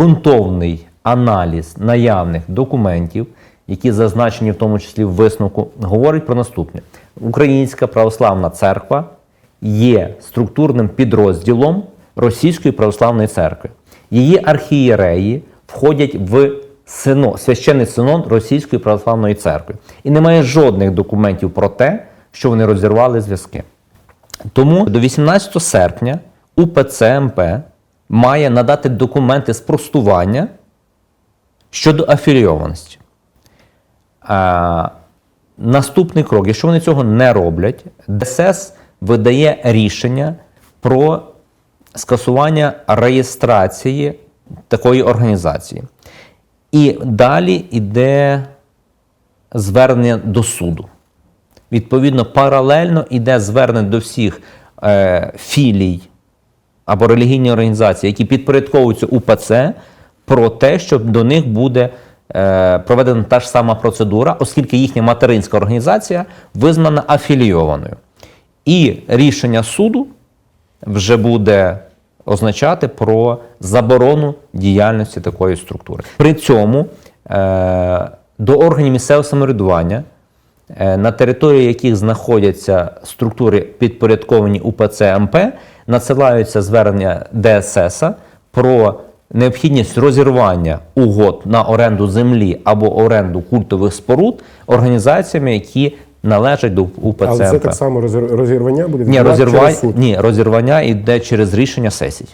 ґрунтовний аналіз наявних документів, які зазначені в тому числі в висновку, говорить про наступне: Українська православна церква є структурним підрозділом Російської православної церкви. Її архієреї входять в сино, священний синод Російської православної церкви. І немає жодних документів про те, що вони розірвали зв'язки. Тому до 18 серпня УПЦ МП має надати документи спростування щодо афілійованості. Наступний крок, якщо вони цього не роблять, ДСС видає рішення про скасування реєстрації такої організації. І далі йде звернення до суду. Відповідно, паралельно йде звернення до всіх е, філій або релігійні організації, які підпорядковуються УПЦ, про те, що до них буде е, проведена та ж сама процедура, оскільки їхня материнська організація визнана афілійованою. І рішення суду вже буде означати про заборону діяльності такої структури. При цьому е, до органів місцевого самоврядування, на території яких знаходяться структури підпорядковані УПЦ МП, надсилаються звернення ДСС про необхідність розірвання угод на оренду землі або оренду культових споруд організаціями, які належать до УПЦ Але це так само розірвання буде Ні, розірвання, через суд. ні, розірвання йде через рішення сесій.